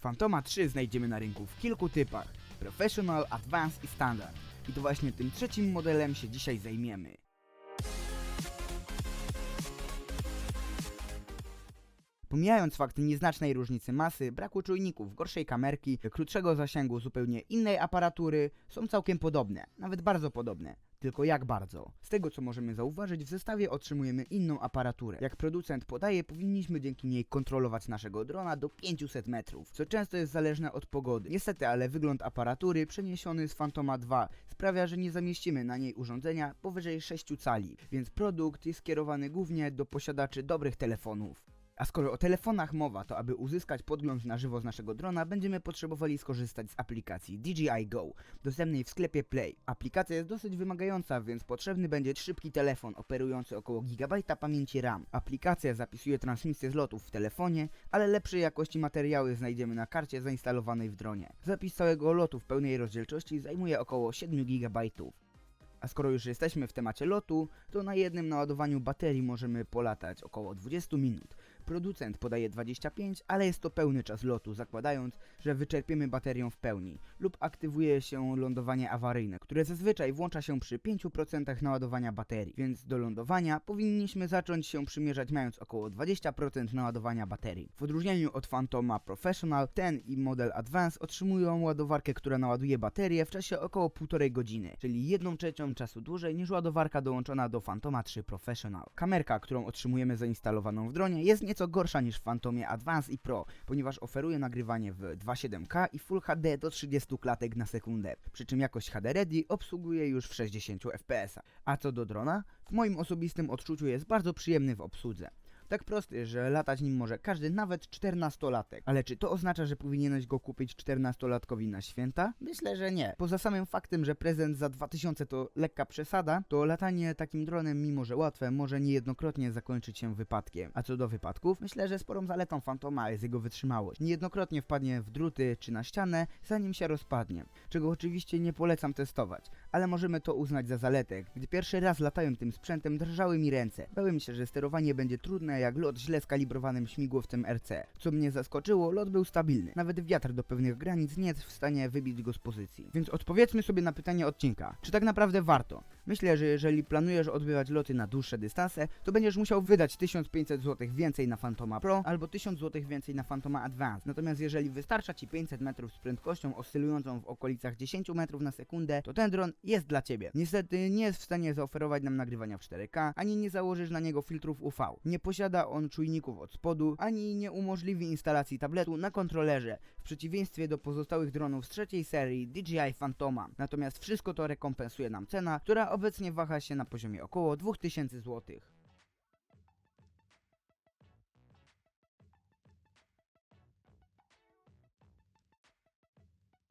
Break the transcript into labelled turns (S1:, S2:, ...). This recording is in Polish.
S1: Fantoma 3 znajdziemy na rynku w kilku typach: Professional, Advanced i Standard. I to właśnie tym trzecim modelem się dzisiaj zajmiemy. Pomijając fakt nieznacznej różnicy masy, braku czujników, gorszej kamerki, krótszego zasięgu zupełnie innej aparatury, są całkiem podobne, nawet bardzo podobne. Tylko jak bardzo? Z tego co możemy zauważyć, w zestawie otrzymujemy inną aparaturę. Jak producent podaje, powinniśmy dzięki niej kontrolować naszego drona do 500 metrów, co często jest zależne od pogody. Niestety, ale wygląd aparatury przeniesiony z Fantoma 2 sprawia, że nie zamieścimy na niej urządzenia powyżej 6 cali, więc produkt jest skierowany głównie do posiadaczy dobrych telefonów. A skoro o telefonach mowa, to aby uzyskać podgląd na żywo z naszego drona, będziemy potrzebowali skorzystać z aplikacji DJI Go, dostępnej w sklepie Play. Aplikacja jest dosyć wymagająca, więc potrzebny będzie szybki telefon operujący około gigabajta pamięci RAM. Aplikacja zapisuje transmisję z lotów w telefonie, ale lepszej jakości materiały znajdziemy na karcie zainstalowanej w dronie. Zapis całego lotu w pełnej rozdzielczości zajmuje około 7 gigabajtów. A skoro już jesteśmy w temacie lotu, to na jednym naładowaniu baterii możemy polatać około 20 minut. Producent podaje 25, ale jest to pełny czas lotu, zakładając, że wyczerpiemy baterię w pełni, lub aktywuje się lądowanie awaryjne, które zazwyczaj włącza się przy 5% naładowania baterii, więc do lądowania powinniśmy zacząć się przymierzać mając około 20% naładowania baterii. W odróżnieniu od Phantoma Professional, ten i model Advance otrzymują ładowarkę, która naładuje baterię w czasie około 1,5 godziny, czyli 1 trzecią czasu dłużej niż ładowarka dołączona do Phantoma 3 Professional. Kamerka, którą otrzymujemy zainstalowaną w dronie jest nieco gorsza niż w Phantomie Advance i Pro, ponieważ oferuje nagrywanie w 2.7K i Full HD do 30 klatek na sekundę, przy czym jakość HD Ready obsługuje już w 60 fps. A co do drona, w moim osobistym odczuciu jest bardzo przyjemny w obsłudze. Tak prosty, że latać nim może każdy, nawet 14-latek. Ale czy to oznacza, że powinieneś go kupić 14-latkowi na święta? Myślę, że nie. Poza samym faktem, że prezent za 2000 to lekka przesada, to latanie takim dronem, mimo że łatwe, może niejednokrotnie zakończyć się wypadkiem. A co do wypadków, myślę, że sporą zaletą Fantoma jest jego wytrzymałość. Niejednokrotnie wpadnie w druty czy na ścianę, zanim się rozpadnie. Czego oczywiście nie polecam testować, ale możemy to uznać za zaletę. Gdy pierwszy raz latałem tym sprzętem, drżały mi ręce. Bałem się, że sterowanie będzie trudne jak lot źle skalibrowanym śmigłowcem RC. Co mnie zaskoczyło, lot był stabilny. Nawet wiatr do pewnych granic nie jest w stanie wybić go z pozycji. Więc odpowiedzmy sobie na pytanie odcinka. Czy tak naprawdę warto? Myślę, że jeżeli planujesz odbywać loty na dłuższe dystanse, to będziesz musiał wydać 1500 zł więcej na Phantoma Pro albo 1000 zł więcej na Phantoma Advance. Natomiast jeżeli wystarcza Ci 500 metrów z prędkością oscylującą w okolicach 10 metrów na sekundę, to ten dron jest dla Ciebie. Niestety nie jest w stanie zaoferować nam nagrywania w 4K, ani nie założysz na niego filtrów UV. Nie posiada on czujników od spodu, ani nie umożliwi instalacji tabletu na kontrolerze, w przeciwieństwie do pozostałych dronów z trzeciej serii DJI Phantoma. Natomiast wszystko to rekompensuje nam cena, która obecnie waha się na poziomie około 2000 zł.